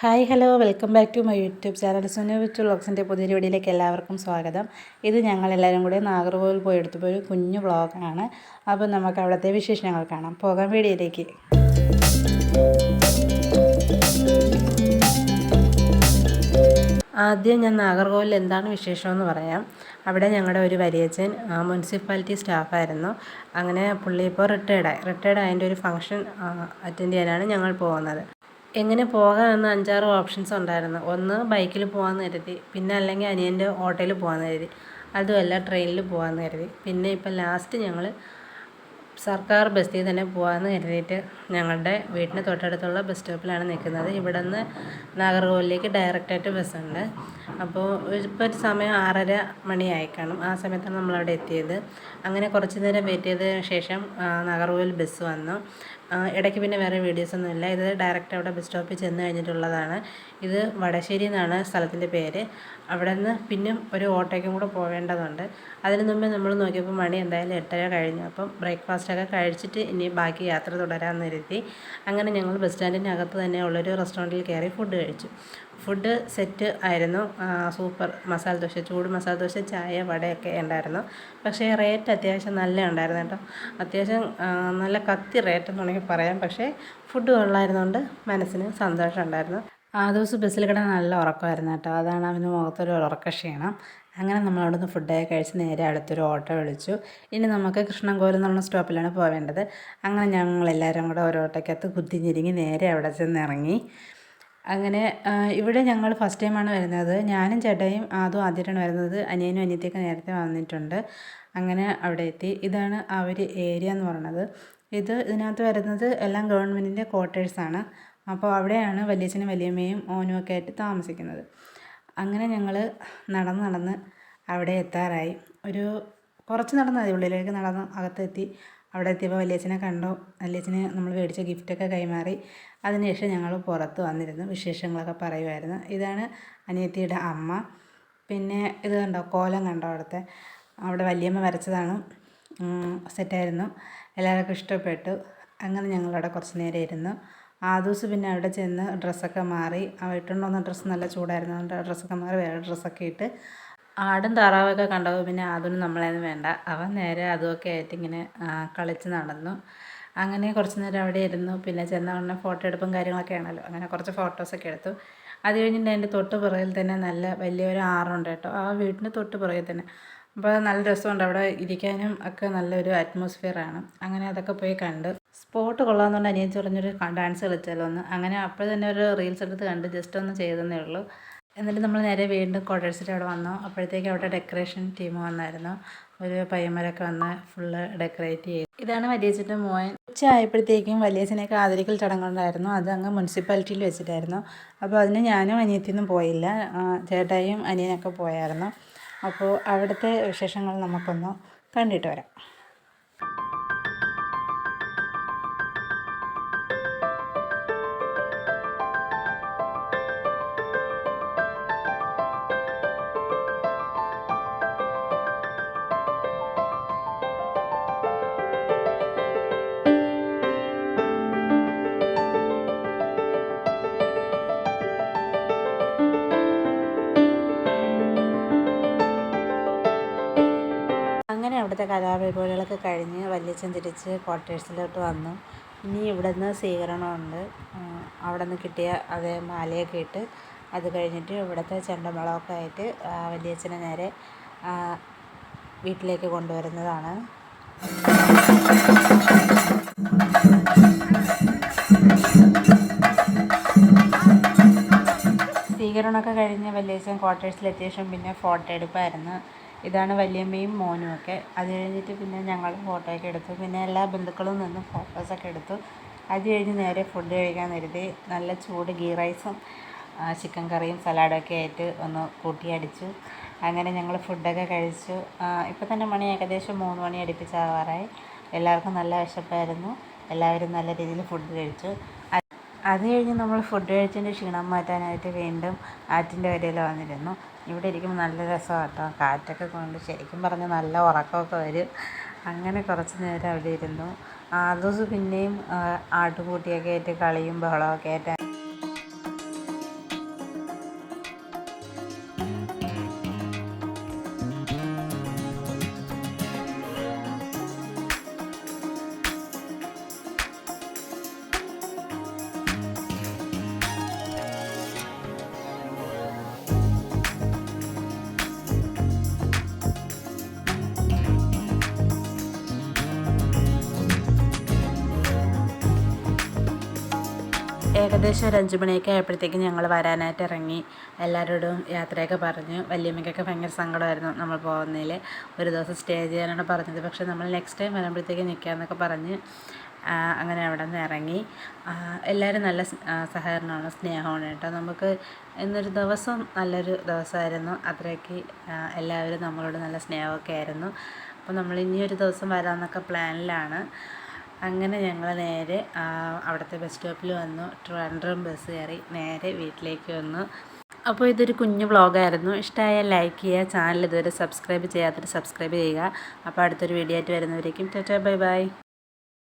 Hi hello. Welcome back to my YouTube channel. Sunu with വ്ളോഗ്സിന്റെ പുതിയൊരു വീഡിയോയിലേക്ക് എല്ലാവർക്കും സ്വാഗതം. ഇത് ഞങ്ങളെല്ലാവരും കൂടി നാഗർകോവിൽ പോയി എടുത്തപ്പോൾ ഒരു കുഞ്ഞു വ്ളോഗാണ്. അപ്പോൾ നമുക്ക് അവിടുത്തെ വിശേഷങ്ങൾ കാണാം. പോകാം വീഡിയോയിലേക്ക്. ആദ്യം ഞാൻ നാഗർകോവിൽ എന്താണ് വിശേഷമെന്ന് പറയാം. അവിടെ ഞങ്ങളുടെ ഒരു വലിയച്ഛൻ മുനിസിപ്പാലിറ്റി സ്റ്റാഫായിരുന്നു. അങ്ങനെ പുള്ളി ഇപ്പോൾ റിട്ടയർഡായി. റിട്ടയർഡ് ആയതിന്റെ ഒരു ഫംഗ്ഷൻ അറ്റൻഡ് ചെയ്യാനാണ് ഞങ്ങൾ പോകുന്നത്. എങ്ങനെ പോകാമെന്ന് അഞ്ചാറ് ഓപ്ഷൻസ് ഉണ്ടായിരുന്നു. ഒന്ന് ബൈക്കിൽ പോകാമെന്ന് കരുതി പിന്നെ അല്ലെങ്കിൽ അനിയന്റെ ഓട്ടോയിൽ പോകാമെന്ന് കരുതി അതുമല്ല ട്രെയിനിൽ പോകാമെന്ന് കരുതി. പിന്നെ ഇപ്പം ലാസ്റ്റ് ഞങ്ങൾ സർക്കാർ ബസ്സിൽ തന്നെ പോകാമെന്ന് കരുതിയിട്ട് ഞങ്ങളുടെ വീടിന് തൊട്ടടുത്തുള്ള ബസ് സ്റ്റോപ്പിലാണ് നിൽക്കുന്നത്. ഇവിടെ നിന്ന് നാഗർകോവിലേക്ക് ഡയറക്റ്റായിട്ട് ബസ്സുണ്ട് അപ്പോൾ ഇപ്പോൾ ഒരു സമയം ആറര മണിയായി കാണും ആ സമയത്താണ് നമ്മളവിടെ എത്തിയത്. അങ്ങനെ കുറച്ച് നേരം വെയിറ്റ് ചെയ്തതിന് ശേഷം നാഗർകോവിൽ ബസ് വന്നു. ഇടയ്ക്ക് പിന്നെ വേറെ വീഡിയോസൊന്നുമില്ല ഇത് ഡയറക്റ്റ് അവിടെ ബസ് സ്റ്റോപ്പിൽ ചെന്ന് കഴിഞ്ഞിട്ടുള്ളതാണ്. ഇത് വടശ്ശേരി എന്നാണ് സ്ഥലത്തിന്റെ പേര്. അവിടെ നിന്ന് പിന്നെ ഒരു ഓട്ടോയ്ക്കും കൂടെ പോവേണ്ടതുണ്ട് അതിന് മുമ്പേ നമ്മൾ നോക്കിയപ്പോൾ മണി എന്തായാലും എട്ടര കഴിഞ്ഞു. അപ്പം ബ്രേക്ക്ഫാസ്റ്റൊക്കെ കഴിച്ചിട്ട് ഇനി ബാക്കി യാത്ര തുടരാമെന്ന് കരുതി. അങ്ങനെ ഞങ്ങൾ ബസ് സ്റ്റാൻഡിന്റെ അകത്ത് തന്നെ ഉള്ളൊരു റെസ്റ്റോറന്റിൽ കയറി ഫുഡ് കഴിച്ചു. ഫുഡ് സെറ്റ് ആയിരുന്നു. സൂപ്പർ മസാല ദോശ ചൂട് മസാല ദോശ ചായ വടയൊക്കെ ഉണ്ടായിരുന്നു. പക്ഷേ റേറ്റ് അത്യാവശ്യം നല്ല ഉണ്ടായിരുന്നു കേട്ടോ. അത്യാവശ്യം നല്ല കത്തി റേറ്റ് എന്ന് വേണമെങ്കിൽ പറയാം. പക്ഷേ ഫുഡ് കൊള്ളായിരുന്നുകൊണ്ട് മനസ്സിന് സന്തോഷം ഉണ്ടായിരുന്നു. ആ ദിവസം ബസ്സിൽ കിടന്ന് നല്ല ഉറക്കമായിരുന്നു കേട്ടോ. അതാണ് അവന് മുഖത്തൊരു ഉറക്ക ക്ഷീണം. അങ്ങനെ നമ്മൾ അവിടെ നിന്ന് ഫുഡൊക്കെ കഴിച്ച് നേരെ അടുത്തൊരു ഓട്ടോ വിളിച്ചു. ഇനി നമുക്ക് കൃഷ്ണൻകോവിൽ എന്നുള്ള സ്റ്റോപ്പിലാണ് പോവേണ്ടത്. അങ്ങനെ ഞങ്ങളെല്ലാവരും കൂടെ ഒരു ഓട്ടോയ്ക്കകത്ത് കുത്തിഞ്ഞിരിങ്ങി നേരെ അവിടെ ചെന്ന് ഇറങ്ങി അങ്ങനെ ഇവിടെ ഞങ്ങൾ ഫസ്റ്റ് ടൈമാണ് വരുന്നത്. ഞാനും ചേട്ടായും അതും ആദ്യമായിട്ടാണ് വരുന്നത്. അനിയനും അനിയത്തിയൊക്കെ നേരത്തെ വന്നിട്ടുണ്ട്. അങ്ങനെ അവിടെ എത്തി. ഇതാണ് ആ ഒരു ഏരിയ എന്ന് പറയുന്നത് ഇത് ഇതിനകത്ത് വരുന്നത് എല്ലാം ഗവൺമെന്റിന്റെ ക്വാർട്ടേഴ്സാണ് അപ്പോൾ അവിടെയാണ് വലിയച്ഛനും വലിയമ്മയും ഓനും ഒക്കെ ആയിട്ട് താമസിക്കുന്നത്. അങ്ങനെ ഞങ്ങൾ നടന്ന് നടന്ന് അവിടെ എത്താറായി. ഒരു കുറച്ച് നടന്നാൽ മതി. ഉള്ളിലേക്ക് നടന്ന് അകത്തെത്തി. അവിടെ എത്തിയപ്പോൾ വലിയച്ഛനെ കണ്ടു. വലിയച്ഛന് നമ്മൾ മേടിച്ച ഗിഫ്റ്റൊക്കെ കൈമാറി. അതിനുശേഷം ഞങ്ങൾ പുറത്ത് വന്നിരുന്നു. വിശേഷങ്ങളൊക്കെ പറയുമായിരുന്നു ഇതാണ് അനിയത്തിയുടെ അമ്മ. പിന്നെ ഇത് കണ്ടോ? കോലം കണ്ടോ അവിടുത്തെ? അവിടെ വലിയമ്മ വരച്ചതാണ്. സെറ്റായിരുന്നു എല്ലാവർക്കും ഇഷ്ടപ്പെട്ടു. അങ്ങനെ ഞങ്ങളവിടെ കുറച്ച് നേരം ഇരുന്നു. ആ ദിവസം പിന്നെ അവിടെ ചെന്ന് ഡ്രസ്സൊക്കെ മാറി. ഇട്ടുകൊണ്ട് വന്ന ഡ്രസ്സ് നല്ല ചൂടായിരുന്നു. അതുകൊണ്ട് ഡ്രസ്സൊക്കെ മാറി വേറെ ഡ്രസ്സൊക്കെ ഇട്ട് ആടും താറാവൊക്കെ കണ്ടപ്പോൾ പിന്നെ അതൊന്നും നമ്മളേന്ന് വേണ്ട. അവൻ നേരെ അതുമൊക്കെ ആയിട്ട് ഇങ്ങനെ കളിച്ച് നടന്നു. അങ്ങനെ കുറച്ച് നേരം അവിടെ ഇരുന്നു. പിന്നെ ചെന്ന ഉടനെ ഫോട്ടോ എടുപ്പും കാര്യങ്ങളൊക്കെ ആണല്ലോ. അങ്ങനെ കുറച്ച് ഫോട്ടോസൊക്കെ എടുത്തു. അത് കഴിഞ്ഞിട്ട് അതിന്റെ തൊട്ട് പുറകിൽ തന്നെ നല്ല വലിയൊരു ആറുണ്ട് കേട്ടോ. ആ വീട്ടിന്റെ തൊട്ട് പുറകിൽ തന്നെ. അപ്പോൾ നല്ല രസമുണ്ട്. അവിടെ ഇരിക്കാനും ഒക്കെ നല്ലൊരു അറ്റ്മോസ്ഫിയറാണ് അങ്ങനെ അതൊക്കെ പോയി കണ്ട്. സ്പോട്ട് കൊള്ളാമെന്നുകൊണ്ട് അനിയൻ പറഞ്ഞൊരു ഡാൻസ് കളിച്ചാലോ ഒന്ന് അങ്ങനെ അപ്പോൾ തന്നെ ഒരു റീൽസ് എടുത്ത് കണ്ട് ജസ്റ്റ് ഒന്ന് ചെയ്തെന്നേ ഉള്ളൂ. എന്നിട്ട് നമ്മൾ നേരെ വീണ്ടും കോട്ടേഴ്സിന്റെ അവിടെ വന്നു. അപ്പോഴത്തേക്ക് അവിടെ ഡെക്കറേഷൻ ടീം വന്നായിരുന്നു. ഒരു പയ്യന്മാരൊക്കെ വന്ന് ഫുള്ള് ഡെക്കറേറ്റ് ചെയ്തു. ഇതാണ് വലിയച്ഛന്റെ മോൻ. ഉച്ച ആയപ്പോഴത്തേക്കും വലിയച്ഛനെയൊക്കെ ആദരിക്കൽ ചടങ്ങുണ്ടായിരുന്നു. അത് അങ്ങ് മുനിസിപ്പാലിറ്റിയിൽ വെച്ചിട്ടായിരുന്നു. അപ്പോൾ അതിന് ഞാനും അനിയത്തിയൊന്നും പോയില്ല. ചേട്ടായും അനിയനൊക്കെ പോയായിരുന്നു. അപ്പോൾ അവിടുത്തെ വിശേഷങ്ങൾ നമുക്കൊന്ന് കണ്ടിട്ട് വരാം. അവിടുത്തെ കലാപരിപാടികളൊക്കെ കഴിഞ്ഞ് വല്യച്ഛൻ തിരിച്ച് ക്വാർട്ടേഴ്സിലോട്ട് വന്നു. ഇനി ഇവിടെ നിന്ന് സ്വീകരണമുണ്ട്. അവിടെ നിന്ന് കിട്ടിയ അതേ മാലയൊക്കെ ഇട്ട് അത് കഴിഞ്ഞിട്ട് ഇവിടുത്തെ ചെണ്ടമേളമൊക്കെ ആയിട്ട് വല്യച്ഛനെ നേരെ വീട്ടിലേക്ക് കൊണ്ടുവരുന്നതാണ്. സ്വീകരണമൊക്കെ കഴിഞ്ഞ് വല്യച്ഛൻ ക്വാർട്ടേഴ്സിലെത്തിയ ശേഷം പിന്നെ ഫോട്ടോ എടുപ്പായിരുന്നു. ഇതാണ് വല്യമ്മയും മോനും ഒക്കെ. അത് കഴിഞ്ഞിട്ട് പിന്നെ ഞങ്ങൾ ഫോട്ടോയൊക്കെ എടുത്തു. പിന്നെ എല്ലാ ബന്ധുക്കളും നിന്ന് ഫോട്ടോസൊക്കെ എടുത്തു. അത് കഴിഞ്ഞ് നേരെ ഫുഡ് കഴിക്കാൻ കരുതി. നല്ല ചൂട് ഗീ റൈസും ചിക്കൻ കറിയും സലാഡൊക്കെ ആയിട്ട് ഒന്ന് കൂട്ടിയടിച്ചു അങ്ങനെ ഞങ്ങൾ ഫുഡൊക്കെ കഴിച്ചു. ഇപ്പോൾ തന്നെ മണി ഏകദേശം മൂന്ന് മണി അടുപ്പിച്ചാവാറായി എല്ലാവർക്കും നല്ല വിശപ്പായിരുന്നു. എല്ലാവരും നല്ല രീതിയിൽ ഫുഡ് കഴിച്ചു. അത് കഴിഞ്ഞ് നമ്മൾ ഫുഡ് കഴിച്ചതിന്റെ ക്ഷീണം മാറ്റാനായിട്ട് വീണ്ടും ആറ്റിന്റെ കരയിൽ വന്നിരുന്നു. ഇവിടെ ഇരിക്കുമ്പോൾ നല്ല രസമാണ് കേട്ടോ. കാറ്റൊക്കെ കൊണ്ട് ശരിക്കും പറഞ്ഞാൽ നല്ല ഉറക്കമൊക്കെ വരും. അങ്ങനെ കുറച്ച് നേരം അവിടെ ഇരുന്നു. ആ ദിവസം പിന്നെയും ആട്ടുകൂട്ടിയൊക്കെ ആയിട്ട് കളിയും ബഹളമൊക്കെ ആയിട്ട് ഏകദേശം ഒരു അഞ്ച് മണിയൊക്കെ ആയപ്പോഴത്തേക്കും ഞങ്ങൾ വരാനായിട്ട് ഇറങ്ങി. എല്ലാവരോടും യാത്രയൊക്കെ പറഞ്ഞു. വല്യമ്മയ്ക്കൊക്കെ ഭയങ്കര സങ്കടമായിരുന്നു നമ്മൾ പോകുന്നതിൽ. ഒരു ദിവസം സ്റ്റേ ചെയ്യാനാണ് പറഞ്ഞത്. പക്ഷേ നമ്മൾ നെക്സ്റ്റ് ടൈം വരുമ്പോഴത്തേക്ക് നിൽക്കാമെന്നൊക്കെ പറഞ്ഞ് അങ്ങനെ അവിടെ നിന്ന് ഇറങ്ങി. എല്ലാവരും നല്ല സഹകരണമാണ് സ്നേഹമാണ് കേട്ടോ. നമുക്ക് ഇന്നൊരു ദിവസം നല്ലൊരു ദിവസമായിരുന്നു. അത്രയ്ക്ക് എല്ലാവരും നമ്മളോട് നല്ല സ്നേഹമൊക്കെ ആയിരുന്നു. അപ്പോൾ നമ്മൾ ഇനിയൊരു ദിവസം വരാമെന്നൊക്കെ പ്ലാനിലാണ് അങ്ങനെ ഞങ്ങൾ നേരെ അവിടുത്തെ ബസ് സ്റ്റോപ്പിൽ വന്നു. ട്രിവാൻഡ്രം ബസ് കയറി നേരെ വീട്ടിലേക്ക് വന്നു. അപ്പോൾ ഇതൊരു കുഞ്ഞു വ്ളോഗായിരുന്നു. ഇഷ്ടമായാൽ ലൈക്ക് ചെയ്യുക ചാനൽ ഇതുവരെ സബ്സ്ക്രൈബ് ചെയ്യാത്തവർ സബ്സ്ക്രൈബ് ചെയ്യുക. അപ്പോൾ അടുത്തൊരു വീഡിയോ ആയിട്ട് വരുന്നവരേക്കും ടാറ്റാ ബൈ ബൈ.